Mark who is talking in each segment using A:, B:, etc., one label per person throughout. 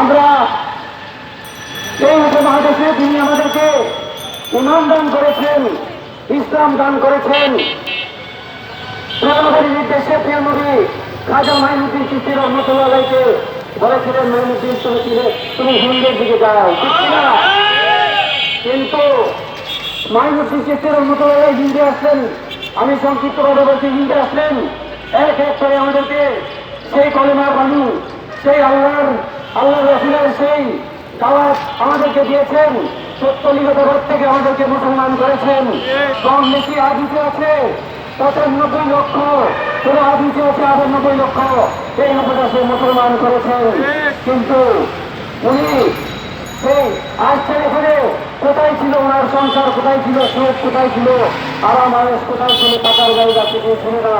A: আমরা এই উপমহাদেশে তিনি আমাদেরকে ইমান দান করেছেন, ইসলাম দান করেছেন প্রিয়নবীর নির্দেশে প্রিয়নবী খাজা মাইনুদ্দিন চিস্তির রহমতুল্লাহকে বলেছিলেন মাইনুদ্দিন তুমি তুমি হিন্দের দিকে যাও? কিন্তু মাইনুদ্দিন চিস্তির রহমতুল্লাহ হিন্দে আসলেন। আমি সংক্ষিপ্তভাবে বলছি হিন্দে আসলেন। এক এক করে আমাদেরকে সেই কলেমার বাণী সেই আল্লাহর আল্লাহ রসুলের সেই দাওয়াত আমাদেরকে দিয়েছেন। সত্য সত্যলিগতবাদ থেকে আমাদেরকে মুসলমান করেছেন। কম বেশি আদিতে আছে, পঁচানব্বই লক্ষ, পুরো আদিতে আছে আটানব্বই লক্ষ। এই উপদেশে মুসলমান করেছেন। কিন্তু উনি সেই আসছেন এখানে কোথায় ছিল ওনার সংসার, কোথায় ছিল সুখ কোথায় ছিল আরাম আয়েস কোথায় ছিল টাকার জায়গা থেকে ছিল না।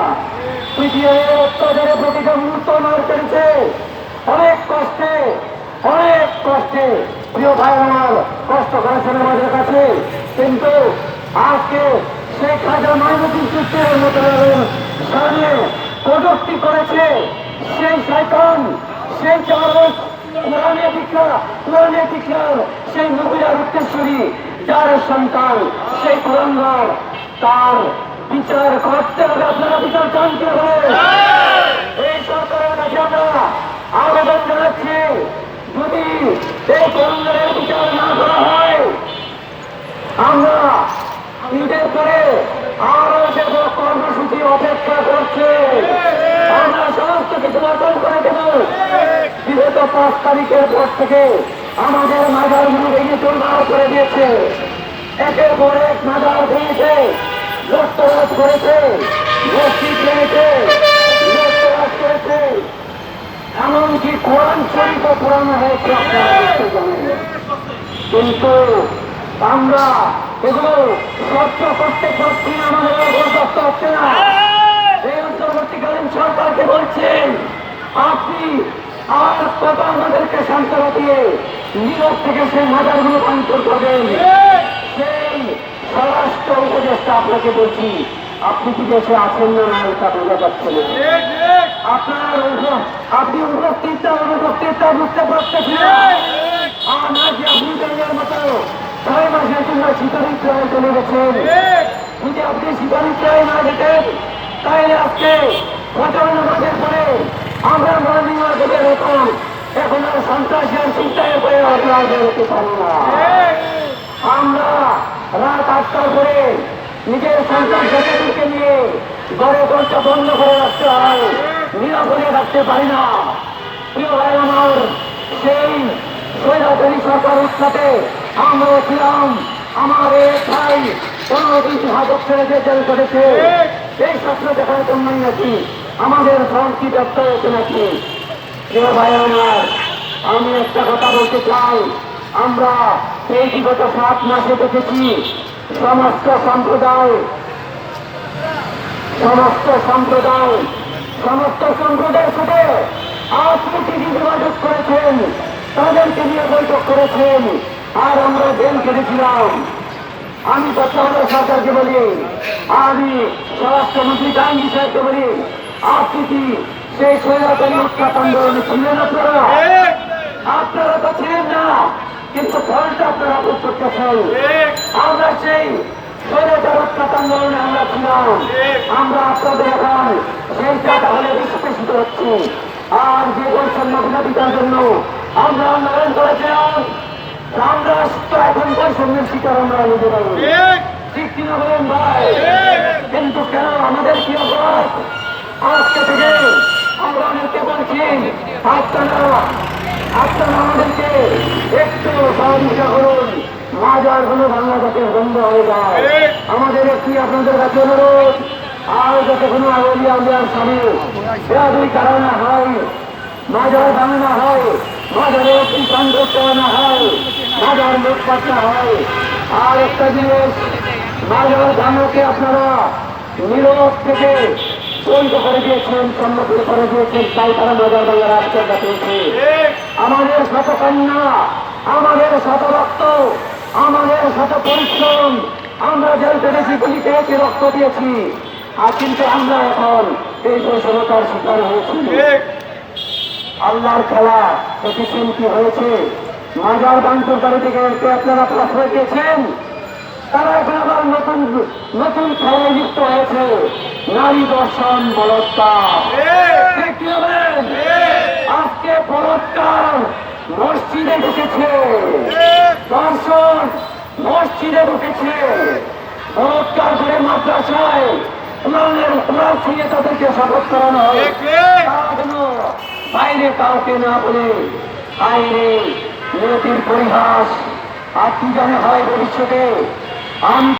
A: পৃথিবীর অত্যাচারে প্রতিটা মুহূর্ত মার পেরেছে। অনেক কষ্টে অনেক কষ্টে। প্রিয় ভাই আমার কষ্ট করেছেন আমাদের কাছে। কিন্তু আজকে সেই খাজা মাইনুদ্দিন চিত্রের মতো সামনে প্রযুক্তি করেছে সেই সাইকন সেই চারক সেই নবীরা উত্তেশ্বরী যার সন্তান, সেই পুরন্দর তার বিচার করতে হবে, আপনারা বিচার জানতে হবে এই সরকারের কাছে আমরা আবেদন জানাচ্ছি যদি এই পুরন্দরের বিচার না করা হয় আমরা ঈদের পরে আরও যে কর্মসূচি অপেক্ষা করছে আমরা সমস্ত কিছু অর্জন করে দেব বিগত পাঁচ তারিখের পর থেকে আমাদের মাজারগুলো ভেঙে চুরমার করে দিয়েছে। একের পর এক মাজার ভেঙেছে লক্ষ্যরাজ করেছে, মসজিদ ভেঙেছে লক্ষ্যরাজ করেছে। এমনকি কোরআন শরীফ পুরানো হয়েছে কিন্তু আমরা এগুলো স্বচ্ছ করতে পারছি আমাদের বরদাস্ত হচ্ছে না। এই অন্তর্বর্তীকালীন সরকারকে বলছেন আপনি আর কত আমাদেরকে সান্ত্বনা দিয়ে নীরব থেকে সেই মাজারগুলো ভাঙচুর করবেন সেই স্বরাষ্ট্র উপদেষ্টা আপনাকে বলছি, আপনি কি দেশে আছেন না না এটা বোঝা যাচ্ছে না। আপনার আপনি উপস্থিতটা অনুপস্থিতটা বুঝতে পারতেছেন না। আমার যে আপনি জায়গার মতো, ছয় মাসের জন্য শীতলী প্রায় চলে গেছেন। যদি আপনি শীতলী প্রায় না যেতেন তাহলে আজকে মাসের পরে আমরা মর্নিং ওয়ার্কের হতাম এখন আর সন্ত্রাসী আর চিন্তায় করে আমরা বেরোতে পারি না। আমরা রাত আটটার পরে নিজের সন্তান ছেলেদেরকে নিয়ে ঘরে দরজা বন্ধ করে রাখতে হয়, নিরাপদে রাখতে পারি না। প্রিয় ভাই আমার, সেই সৈরাচারী সরকার উৎসাতে আমরা ছিলাম আমার এই ভাই পনেরো দিন হাজত ছেড়ে যে জেল করেছে, এই স্বপ্ন দেখার জন্যই নাকি আমাদের ফ্রন্ট ব্যক্ত হয়েছে নাকি? ভাই আমার, আমি একটা কথা বলতে চাই। আমরা এই বিগত সাত মাসে দেখেছি সমস্ত সম্প্রদায় সমস্ত সম্প্রদায়, সমস্ত সম্প্রদায়ের সাথে আপনি যোগাযোগ করেছেন, তাদেরকে নিয়ে বৈঠক করেছেন, আর আমরা জেল কেটেছিলাম আমি তত্ত্বাবধায়ক সরকারকে বলি, আমি স্বরাষ্ট্রমন্ত্রী গান্ধী সাহেবকে বলি আপনি সেই সৈরাচারী উৎখাত আন্দোলনে ছিলেন আপনারা। আপনারা তো ছিলেন না কিন্তু ফলটা আপনারা ভোগ করতেছেন। আমরা সেই স্বৈরাচার উৎখাত আন্দোলনে আমরা ছিলাম। আমরা আপনাদের এখন বিস্ফোষিত হচ্ছি আর যে বৈষম্য বিরোধিতার জন্য আমরা আন্দোলন করেছিলাম আমরা তো এখন বৈষম্যের শিকার আমরা নিজেরা। ঠিক কিনা বলেন ভাই? কিন্তু কেন আমাদের কি অপরাধ আজকে থেকে আমরা অনেককে বলছি আপনারা আপনারা আমাদেরকে একটু সহযোগিতা করুন। মাজার হলো বাংলাদেশে বন্ধ হয়ে যায়। আমাদের একটি আপনাদের কাছে অনুরোধ, আর যাতে কোনো আগলিয়া আলিয়ার সামনে বেয়াদুই কারণ না হয়। মাজার না হয় মাজারে একটি সংযোগ করা না হয় মাজার না হয়। আর একটা জিনিস মাজার ভাঙাকে আপনারা নীরব থেকে বৈধ করে দিয়েছেন সম্মত করে দিয়েছেন, তাই তারা মাজার বাংলার আশ্চর্য পেয়েছে আমাদের শত কন্যা, আমাদের শত রক্ত, আমাদের শত পরিশ্রম, আমরা জেল পেরেছি গুলি পেয়েছি, রক্ত দিয়েছি। আর কিন্তু আমরা এখন এই বৈষমতার শিকার হয়েছি। আল্লাহর খেলা দেখেছেন কি হয়েছে? মাজার বান্তরকারী থেকে কে আপনারা প্রশ্রয় দিয়েছেন? তারা এখন আবার নতুন নতুন খেলায় যুক্ত হয়েছে। নারী দর্শন বলৎকার? আজকে বলৎকার মসজিদে ঢুকেছে। দর্শন মসজিদে ঢুকেছে। বলৎকার করে মাদ্রাসায় থেকে তাদেরকে শপথ করানো হয়। বাইরে কাউকে না বলে বাইরে মেয়েটির পরিহাস। আর কি জানে হয় ভবিষ্যতে? আমি